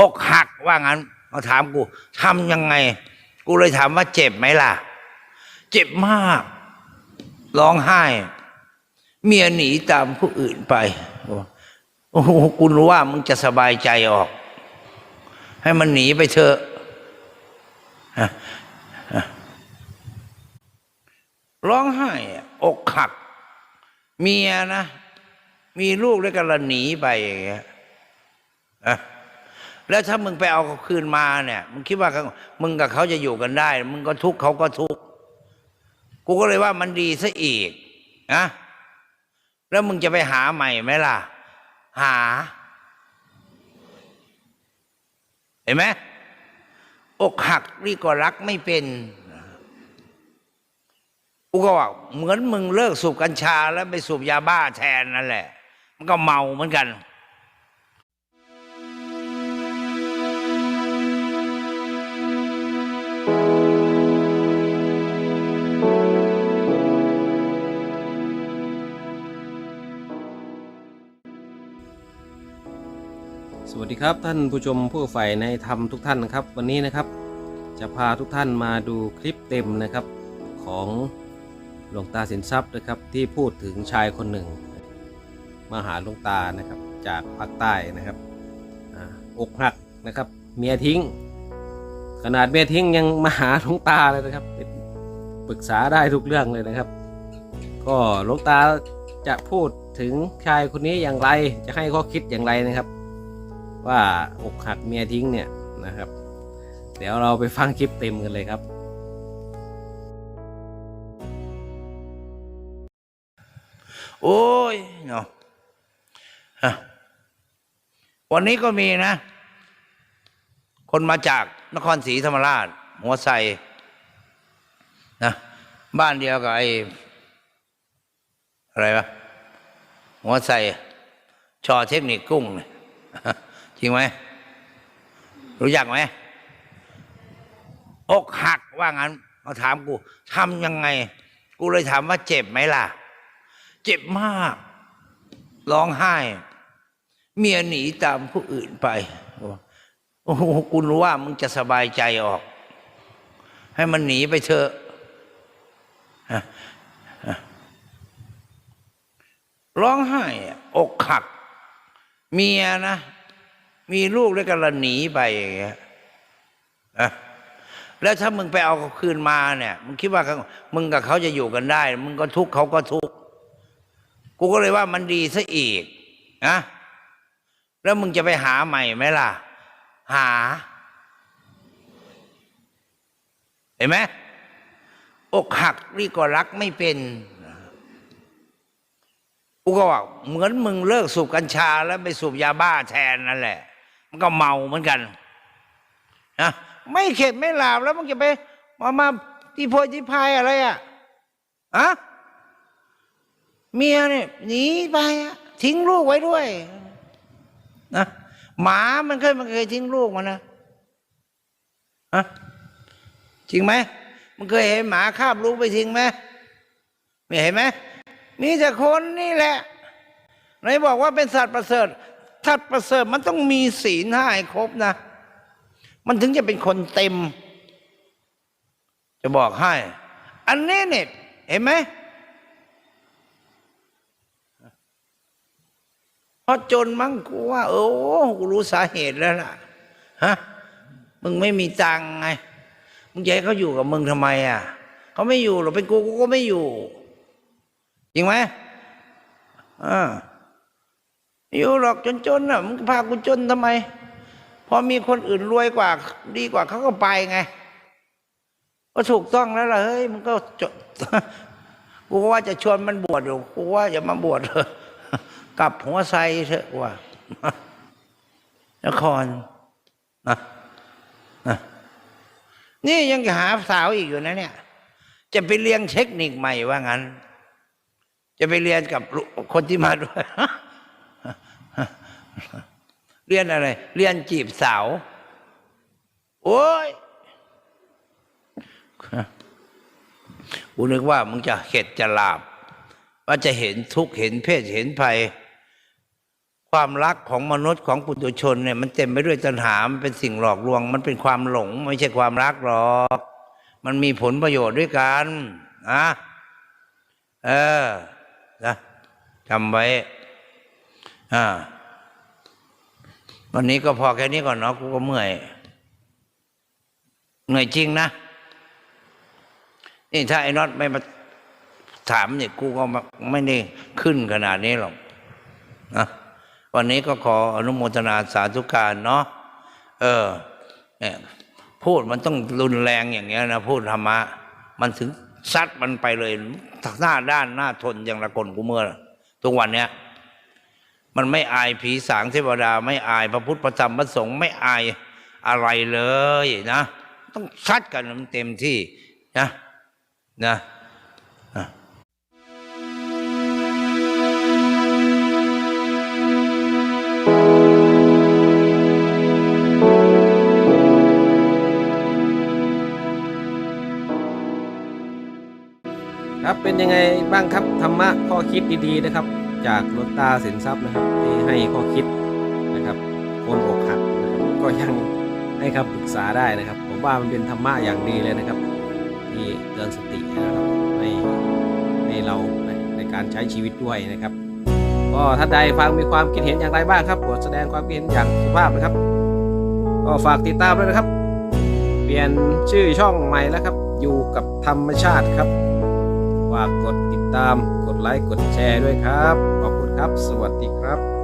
อกหักว่างั้น มาถามกูทำยังไง กูเลยถามว่าเจ็บไหมล่ะ เจ็บมาก ร้องไห้ เมียหนีตามผู้อื่นไปโอ้โหกูรู้ว่ามึงจะสบายใจออก ให้มันหนีไปเถอะร้องไห้ออกหัก เมียนะ มีลูกด้วยกันล้วหนีไปอย่างเงี้ยอะ แล้วถ้ามึงไปเอาเขาคืนมาเนี่ย มึงคิดว่ามึงกับเขาจะอยู่กันได้ มึงก็ทุกข์เขาก็ทุกข์กูก็เลยว่ามันดีซะอีกนะแล้วมึงจะไปหาใหม่ไหมล่ะ หา เห็นไหมอกหักนี่ก็รักไม่เป็นกูก็ว่าเหมือนมึงเลิกสูบกัญชาแล้วไปสูบยาบ้าแทนนั่นแหละ มันก็เมาเหมือนกัน ดีครับท่านผู้ชมผู้ใฝ่ในธรรมทุกท่านนะครับ วันนี้นะครับ จะพาทุกท่านมาดูคลิปเต็มนะครับของหลวงตาสินทรัพย์นะครับ ที่พูดถึงชายคนหนึ่ง มาหาหลวงตานะครับจากภาคใต้นะครับออกหักนะครับ เมียทิ้ง ขนาดเมียทิ้งยังมาหาหลวงตาเลยนะครับเป็นปรึกษาได้ทุกเรื่องเลยนะครับ ก็หลวงตาจะพูดถึงชายคนนี้อย่างไรจะให้ข้อคิดอย่างไรนะครับ ว่าอกหักเมียทิ้งเนี่ยนะครับ เดี๋ยวเราไปฟังคลิปเต็มกันเลยครับ โอ้ยเนาะฮะวันนี้ก็มีนะ คนมาจากนครศรีธรรมราช หัวไซนะบ้านเดียวกับไอ้อะไรวะหัวไซชอเทคนิคกุ้งเนี่ย จริงไหมรู้จักไหมอกหักว่างั้น มาถามกูทำยังไง กูเลยถามว่าเจ็บไหมล่ะ เจ็บมาก ร้องไห้ เมียหนีตามผู้อื่นไปโอ้โหกูรู้ว่ามึงจะสบายใจออก ให้มันหนีไปเถอะร้องไห้ออกหัก เมียนะ มีลูกด้วยกันล้วหนีไปอย่างเงี้ยอะแล้วถ้ามึงไปเอาคืนมาเนี่ย มึงคิดว่าเขามึงกับเขาจะอยู่กันได้ มึงก็ทุกข์เขาก็ทุกข์กูก็เลยว่ามันดีซะอีกนะแล้วมึงจะไปหาใหม่ไหมล่ะ หา เห็นไหมอกหักนี่ก็รักไม่เป็นกูก็ว่าเหมือนมึงเลิกสูบกัญชาแล้วไปสูบยาบ้าแทนนั่นแหละ มันก็เมาเหมือนกันนะไม่เข็ดไม่หลาบแล้วมึงจะไปมามาที่โพยที่พายอะไรอะอะเมียเนี่ยหนีไปทิ้งลูกไว้ด้วยนะหมามันเคยมันเคยทิ้งลูกมันนะอะจริงไหมมันเคยเห็นหมาคาบลูกไปทิ้งไหมไม่เห็นไหมมีแต่คนนี่แหละไหนบอกว่าเป็นสัตว์ประเสริฐ สัตว์ประเสริฐมันต้องมีศีลห้าให้ครบนะ มันถึงจะเป็นคนเต็ม จะบอกให้ อันนี้เนี่ยเห็นไหมเพราะจนมั้งกูว่า โอ้กูรู้สาเหตุแล้วล่ะฮะมึงไม่มีตังค์ไงมึงจะให้เขาอยู่กับมึงทำไมอะเขาไม่อยู่หรอกเป็นกูกูก็ไม่อยู่จริงไหมอ่า อยู่หรอกจนๆน่ะมึงพากูจนทำไม พอมีคนอื่นรวยกว่า ดีกว่าเขาก็ไปไง ก็ถูกต้องแล้วล่ะเฮ้ยมันก็จดกูว่าจะชวนมันบวชอยู่กูว่าอย่ามาบวชเถอะกลับหัวไซเถอะว่านครนะนะนี่ยังหาสาวอีกอยู่นะเนี่ย จะไปเรียนเทคนิคใหม่ว่างั้น จะไปเรียนกับคนที่มาด้วย เรียนอะไร เรียนจีบสาว โอ้ยกูนึกว่ามึงจะเข็ดจะลาบ ว่าจะเห็นทุกข์เห็นเพศเห็นภัย ความรักของมนุษย์ของปุถุชนเนี่ย มันเต็มไปด้วยตัณหา มันเป็นสิ่งหลอกลวง มันเป็นความหลง ไม่ใช่ความรักหรอก มันมีผลประโยชน์ด้วยกันนะเออนะจำไว้ อ่าวันนี้ก็พอแค่นี้ก่อนเนาะกูก็เมื่อยเหนื่อยจริงนะนี่ถ้าไอ้น็อตไม่มาถามเนี่ยกูก็ไม่ได้ขึ้นขนาดนี้หรอกนะวันนี้ก็ขออนุโมทนาสาธุการเนาะเออเนี่ยพูดมันต้องรุนแรงอย่างเงี้ยนะพูดธรรมะ มันถึงซัดมันไปเลยหน้าด้านหน้าทนอย่างละกลกูเมื่อ ทุกวันเนี้ย มันไม่อายผีสางเทวดา ไม่อายพระพุทธพระธรรมพระสงฆ์ไม่อายอะไรเลยนะ ต้องซัดกันมันเต็มที่นะนะอะครับเป็นยังไงบ้างครับธรรมะข้อคิดดีๆนะครับ จากลวงตาสินทรัพย์นะครับ ที่ให้ข้อคิดนะครับ คนอกหักนะครับก็ยังให้คำปรึกษาได้นะครับ ผมว่ามันเป็นธรรมะอย่างดีเลยนะครับ ที่เตือนสตินะครับให้ให้เราในในการใช้ชีวิตด้วยนะครับ ก็ท่านใดฟังมีความคิดเห็นอย่างไรบ้างครับโปรดแสดงความคิดเห็นอย่างสุภาพนะครับ ก็ฝากติดตามด้วยนะครับ เปลี่ยนชื่อช่องใหม่แล้วครับ อยู่กับธรรมชาติครับ ฝากกดติดตาม กดไลค์ กดแชร์ด้วยครับ ขอบคุณครับ สวัสดีครับ